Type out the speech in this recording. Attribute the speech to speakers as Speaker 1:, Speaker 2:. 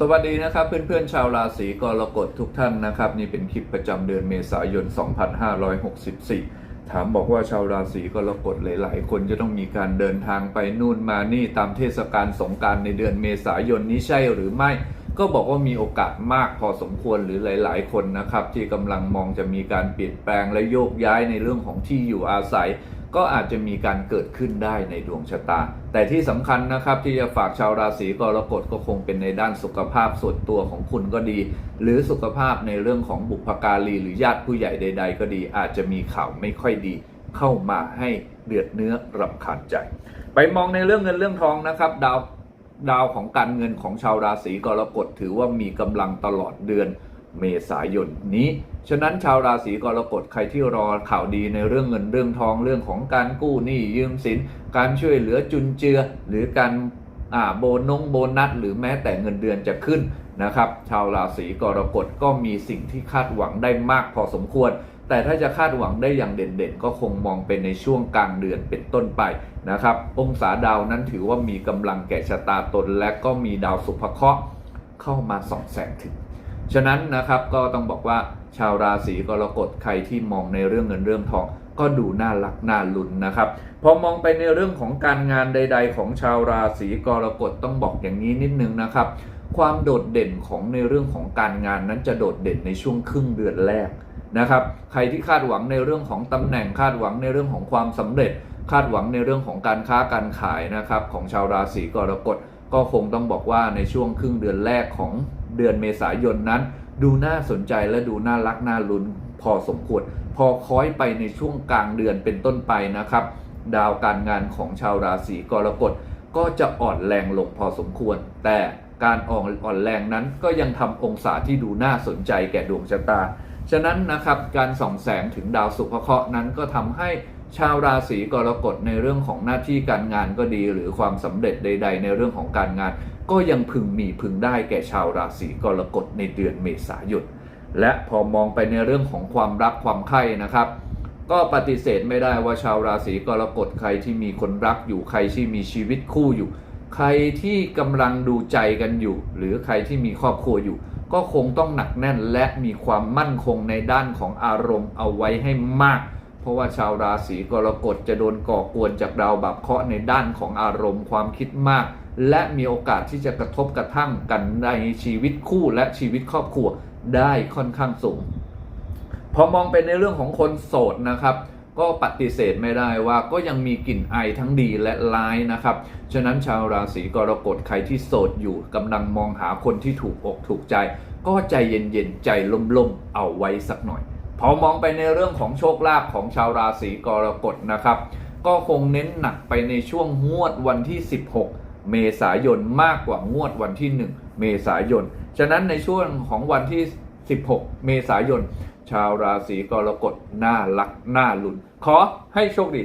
Speaker 1: สวัสดีนะครับเพื่อนๆชาวราศีกรกฎทุกท่านนะครับ นี่เป็นคลิปประจำเดือนเมษายน 2564 ถามบอกว่าชาวราศีกรกฎหลายๆ คนจะต้องมีการเดินทางไปนู่นมานี่ตามเทศกาลสงการในเดือนเมษายนนี้ใช่หรือไม่ ก็บอกว่ามีโอกาสมากพอสมควรหรือหลาย ๆ คนนะครับ ที่กำลังมองจะมีการเปลี่ยนแปลงและโยกย้ายในเรื่องของที่อยู่อาศัย ก็อาจจะมีการเกิดขึ้นได้ในดวงชะตา แต่ที่สำคัญนะครับที่จะฝากชาวราศีกรกฎก็คงเป็นในด้านสุขภาพส่วนตัวของคุณก็ดี หรือสุขภาพในเรื่องของบุพการีหรือญาติผู้ใหญ่ใด ๆ ก็ดี อาจจะมีข่าวไม่ค่อยดี เข้ามาให้เดือดเนื้อรำคาญใจ ไปมองในเรื่องเงินเรื่องทองนะครับ ดาวดาวของการเงินของชาวราศีกรกฎถือว่ามีกำลังตลอดเดือน เมษายนนี้ ฉะนั้นชาวราศีกรกฎใครที่รอข่าวดีในเรื่องเงินเรื่องทองเรื่องของการกู้หนี้ยืมสิน การช่วยเหลือจุนเจือ หรือการโบนงโบนัสหรือแม้แต่เงินเดือนจะขึ้นนะครับ ชาวราศีกรกฎก็มีสิ่งที่คาดหวังได้มากพอสมควร แต่ถ้าจะคาดหวังได้อย่างเด่นๆ ก็คงมองเป็นในช่วงกลางเดือนเป็นต้นไปนะครับ องศาดาวนั้นถือว่ามีกำลังแก่ชะตาตน และก็มีดาวสุภเคราะห์เข้ามาส่องแสงถึง ฉะนั้นนะครับก็ต้องบอกว่าชาวราศีกรกฎใครที่มองในเรื่องเงินเรื่องทอง ก็ดูน่ารักน่าลุ้นนะครับพอมองไปในเรื่องของการงานใด ๆ ของชาวราศีกรกฎต้องบอกอย่างนี้นิดนึงนะครับ ความโดดเด่นของในเรื่องของการงานนั้นจะโดดเด่นในช่วงครึ่งเดือนแรกนะครับ ใครที่คาดหวังในเรื่องของตำแหน่งคาดหวังในเรื่องของความสำเร็จ คาดหวังในเรื่องของการค้าการขายนะครับ ของชาวราศีกรกฎก็คงต้องบอกว่าในช่วงครึ่งเดือนแรกของ เดือนเมษายนนั้น ดูน่าสนใจและดูน่ารักน่าลุ้นพอสมควร พอค้อยไปในช่วงกลางเดือนเป็นต้นไปนะครับ ดาวการงานของชาวราศีกรกฎก็จะอ่อนแรงลงพอสมควร แต่การอ่อนอ่อนแรงนั้นก็ยังทำองศาที่ดูน่าสนใจแก่ดวงชะตา ฉะนั้นนะครับการส่องแสงถึงดาวสุภเคราะห์นั้นก็ทำให้ ชาวราศีกรกฎในเรื่องของหน้าที่การงานก็ดี หรือความสำเร็จใด ๆ ในเรื่องของการงาน ก็ยังพึงมีพึงได้แก่ชาวราศีกรกฎในเดือนเมษายนและพอมองไปในเรื่องของความรักความใคร่นะครับ ก็ปฏิเสธไม่ได้ว่าชาวราศีกรกฎใครที่มีคนรักอยู่ใครที่มีชีวิตคู่อยู่ ใครที่กำลังดูใจกันอยู่ หรือใครที่มีครอบครัวอยู่ ก็คงต้องหนักแน่นและมีความมั่นคงในด้านของอารมณ์เอาไว้ให้มาก ราะว่าชาวราศีกรกฎจะโดนก่อกวนจากดาวบัพเคราะห์ในด้านของอารมณ์ความคิดมาก และมีโอกาสที่จะกระทบกระทั่งกันในชีวิตคู่และชีวิตครอบครัวได้ค่อนข้างสูง พอมองไปในเรื่องของคนโสดนะครับก็ปฏิเสธไม่ได้ว่าก็ยังมีกลิ่นไอทั้งดีและร้ายนะครับ ฉะนั้นชาวราศีกรกฎใครที่โสดอยู่กำลังมองหาคนที่ถูกอกถูกใจ ก็ใจเย็นๆ ใจล่มๆ เอาไว้สักหน่อย พอมองไปในเรื่องของโชคลาภของชาวราศีกรกฎนะครับ ก็คงเน้นหนักไปในช่วงงวดวันที่ 16 เมษายนมากกว่างวดวันที่ 1 เมษายน ฉะนั้นในช่วงของวันที่ 16 เมษายน ชาวราศีกรกฎน่ารักน่าลุ้นขอให้โชคดี